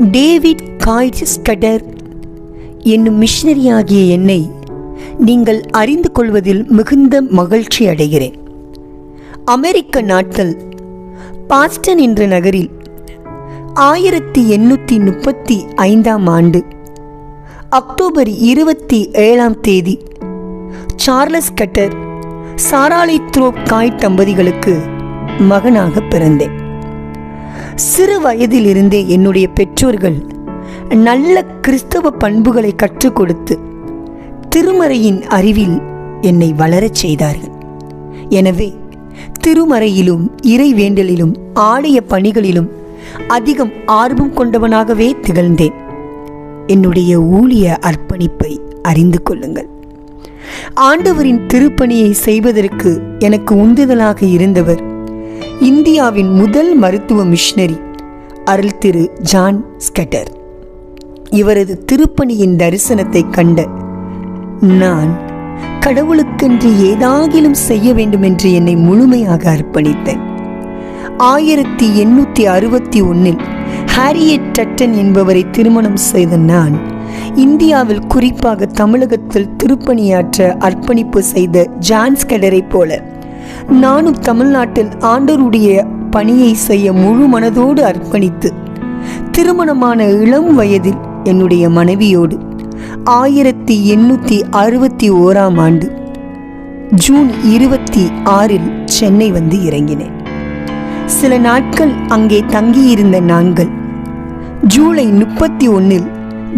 David காய்ட் Scudder என்னும் மிஷினரியாகிய என்னை நீங்கள் அறிந்து கொள்வதில் மிகுந்த மகிழ்ச்சி அடைகிறேன். அமெரிக்க நாட்கள் பாஸ்டன் என்ற நகரில் ஆயிரத்தி எண்ணூற்றி முப்பத்தி ஐந்தாம் ஆண்டு அக்டோபர் இருபத்தி ஏழாம் தேதி சார்லஸ் கட்டர் சாராலித்ரோ த்ரோப் காய் தம்பதிகளுக்கு மகனாக பிறந்தேன். சிறு வயதிலிருந்தே என்னுடைய பெற்றோர்கள் நல்ல கிறிஸ்தவ பண்புகளை கற்றுக் கொடுத்து திருமறையின் அறிவில் என்னை வளரச் செய்தார்கள். எனவே திருமறையிலும் இறைவேண்டலிலும் ஆலய பணிகளிலும் அதிகம் ஆர்வம் கொண்டவனாகவே திகழ்ந்தேன். என்னுடைய ஊழிய அர்ப்பணிப்பை அறிந்து கொள்ளுங்கள். ஆண்டவரின் திருப்பணியை செய்வதற்கு எனக்கு உந்துதலாக இருந்தவர் இந்தியாவின் முதல் மருத்துவ மிஷனரி அருள் திரு ஜான் ஸ்கெட்டர். இவரது திருப்பணியின் தரிசனத்தை கண்ட நான் கடவுளுக்கென்று ஏதாகிலும் செய்ய வேண்டும் என்று என்னை முழுமையாக அர்ப்பணித்தேன். ஆயிரத்தி எண்ணூற்றி அறுபத்தி ஒன்றில் ஹாரியட் டட்டன் என்பவரை திருமணம் செய்த நான் இந்தியாவில் குறிப்பாக தமிழகத்தில் திருப்பணியாற்ற அர்ப்பணிப்பு செய்த ஜான்ஸ்கடரை போல நானும் தமிழ்நாட்டில் ஆண்டருடைய பணியை செய்ய முழு மனதோடு அர்ப்பணித்து திருமணமான இளம் வயதில் என்னுடைய மனைவியோடு ஆயிரத்தி எண்ணூற்றி அறுபத்தி ஓராம் ஆண்டு ஜூன் இருபத்தி ஆறில் சென்னை வந்து இறங்கினேன். சில நாட்கள் அங்கே தங்கியிருந்த நாங்கள் ஜூலை முப்பத்தி ஒன்றில்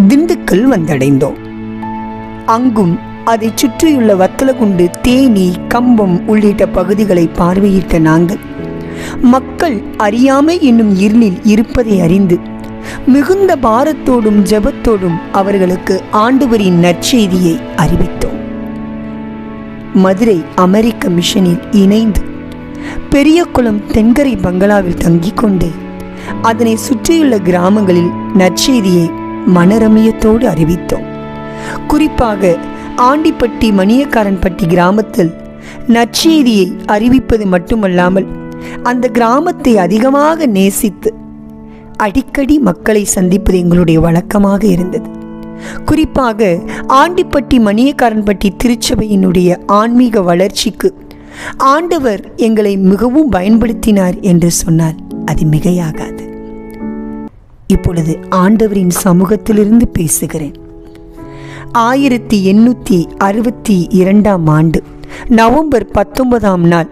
திண்டுக்கல் வந்தடைந்தோம். அங்கும் அதை சுற்றியுள்ள வத்தலகுண்டு தேனி கம்பம் உள்ளிட்ட பகுதிகளை பார்வையிட்ட நாங்கள். மக்கள் அறியாமை என்னும் இருளில் இருப்பதை அறிந்து மிகுந்த பாரத்தோடும் ஜெபத்தோடும் அவர்களுக்கு ஆண்டவரின் நற்செய்தியை அறிவித்தோம். மதுரை அமெரிக்க மிஷனில் இணைந்து பெரியகுளம் தென்கரை பங்களாவில் தங்கிக் கொண்டே அதனை சுற்றியுள்ள கிராமங்களில் நற்செய்தியை மனரமியத்தோடு அறிவித்தோம். குறிப்பாக ஆண்டிப்பட்டி மணியக்காரன்பட்டி கிராமத்தில் நற்செய்தியை அறிவிப்பது மட்டுமல்லாமல் அந்த கிராமத்தை அதிகமாக நேசித்து அடிக்கடி மக்களை சந்திப்பது எங்களுடைய வழக்கமாக இருந்தது. குறிப்பாக ஆண்டிப்பட்டி மணியக்காரன்பட்டி திருச்சபையினுடைய ஆன்மீக வளர்ச்சிக்கு ஆண்டவர் எங்களை மிகவும் பயன்படுத்தினார் என்று சொன்னால் அது மிகையாகாது. இப்பொழுது ஆண்டவரின் சமூகத்திலிருந்து பேசுகிறேன். ஆயிரத்தி எண்ணூற்றி அறுபத்தி இரண்டாம் ஆண்டு நவம்பர் பத்தொன்பதாம் நாள்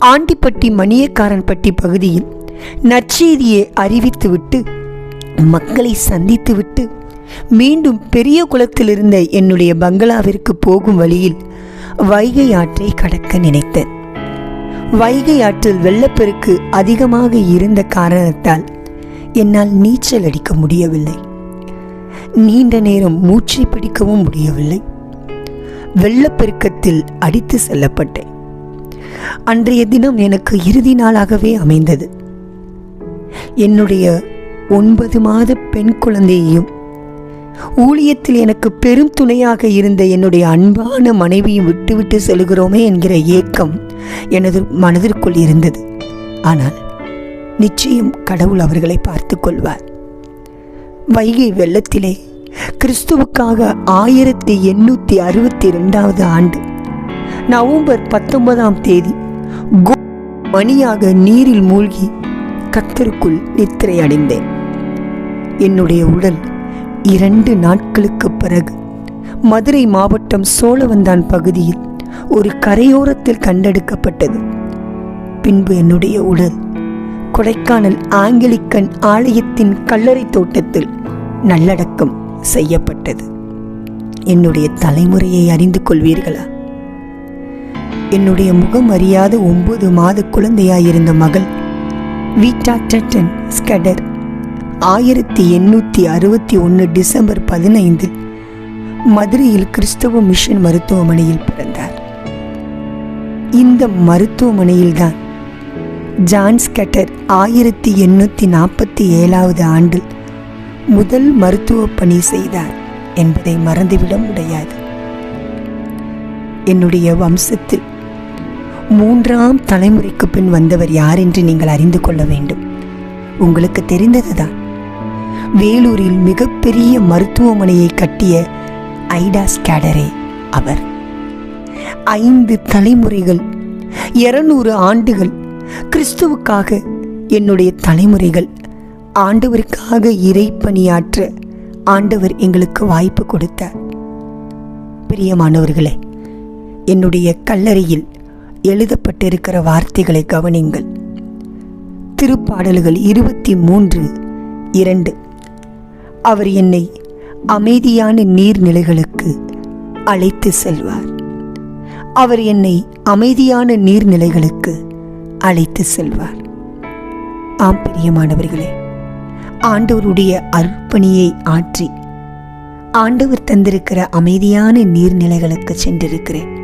ஆண்டிப்பட்டி மணியக்காரன்பட்டி பகுதியில் நற்செய்தியை அறிவித்துவிட்டு மக்களை சந்தித்துவிட்டு மீண்டும் பெரிய குளத்தில் இருந்த என்னுடைய பங்களாவிற்கு போகும் வழியில் வைகை ஆற்றை கடக்க நினைத்தேன். வைகை ஆற்றில் வெள்ளப்பெருக்கு அதிகமாக இருந்த காரணத்தால் என்னால் நீச்சல் அடிக்க முடியவில்லை. நீண்ட நேரம் மூச்சை பிடிக்கவும் முடியவில்லை. வெள்ளப்பெருக்கத்தில் அடித்து செல்லப்பட்டேன். அன்றைய தினம் எனக்கு இறுதி நாளாகவே அமைந்தது. என்னுடைய ஒன்பது மாத பெண் குழந்தையையும் ஊழியத்தில் எனக்கு பெரும் துணையாக இருந்த என்னுடைய அன்பான மனைவியும் விட்டுவிட்டு செல்கிறோமே என்கிற ஏக்கம் எனது மனதிற்குள் இருந்தது. ஆனால் நிச்சயம் கடவுள் அவர்களை பார்த்து கொள்வார். வைகை வெள்ளத்திலே கிறிஸ்துவுக்காக ஆயிரத்தி எண்ணூற்றி அறுபத்தி ரெண்டாவது ஆண்டு நவம்பர் பத்தொன்பதாம் தேதி மணியாக நீரில் மூழ்கி கத்தருக்குள் நித்திரை அடைந்தேன் என்னுடைய உடல் இரண்டு நாட்களுக்கு பிறகு மதுரை மாவட்டம் சோழவந்தான் பகுதியில் ஒரு கரையோரத்தில் கண்டெடுக்கப்பட்டது. பின்பு என்னுடைய உடல் கொடைக்கானல் ஆங்கிலிக்கன் ஆலயத்தின் கல்லறை தோட்டத்தில் நல்லடக்கம் செய்யப்பட்டது. என்னுடைய தலைமுறையை அறிந்து கொள்வீர்களா? என்னுடைய முகம் அறியாத ஒன்பது மாத குழந்தையாயிருந்த மகள் வீட்டா டட்டன் ஸ்கடர் ஆயிரத்தி எண்ணூற்றி அறுபத்தி ஒன்று டிசம்பர் பதினைந்து மதுரையில் கிறிஸ்தவ மிஷன் மருத்துவமனையில் பிறந்தார். இந்த மருத்துவமனையில்தான் ஜான் ஸ்கட்டர் ஆயிரத்தி எண்ணூற்றி நாற்பத்தி ஏழாவது ஆண்டில் முதல் மருத்துவ பணி செய்தார் என்பதை மறந்துவிட முடியாது. என்னுடைய வம்சத்தில் மூன்றாம் தலைமுறைக்கு பின் வந்தவர் யார் என்று நீங்கள் அறிந்து கொள்ள வேண்டும். உங்களுக்கு தெரிந்ததுதான் வேலூரில் மிகப்பெரிய மருத்துவமனையை கட்டிய ஐடா ஸ்கேடரே அவர். ஐந்து தலைமுறைகள் இருநூறு ஆண்டுகள் கிறிஸ்துவுக்காக என்னுடைய தலைமுறைகள் ஆண்டவருக்காக இறை பணியாற்ற ஆண்டவர் எங்களுக்கு வாய்ப்பு கொடுத்தார். பிரியமானவர்களே என்னுடைய கல்லறையில் எழுதப்பட்டிருக்கிற வார்த்தைகளை கவனிங்கள் திருப்பாடல்கள் இருபத்தி மூன்று இரண்டு. அவர் என்னை அமைதியான நீர்நிலைகளுக்கு அழைத்து செல்வார். அவர் என்னை அமைதியான நீர்நிலைகளுக்கு அழைத்து செல்வார். ஆம் பிரியமானவர்களே ஆண்டவருடைய அர்ப்பணியை ஆற்றி ஆண்டவர் தந்திருக்கிற அமைதியான நீர்நிலைகளுக்கு சென்றிருக்கிறேன்.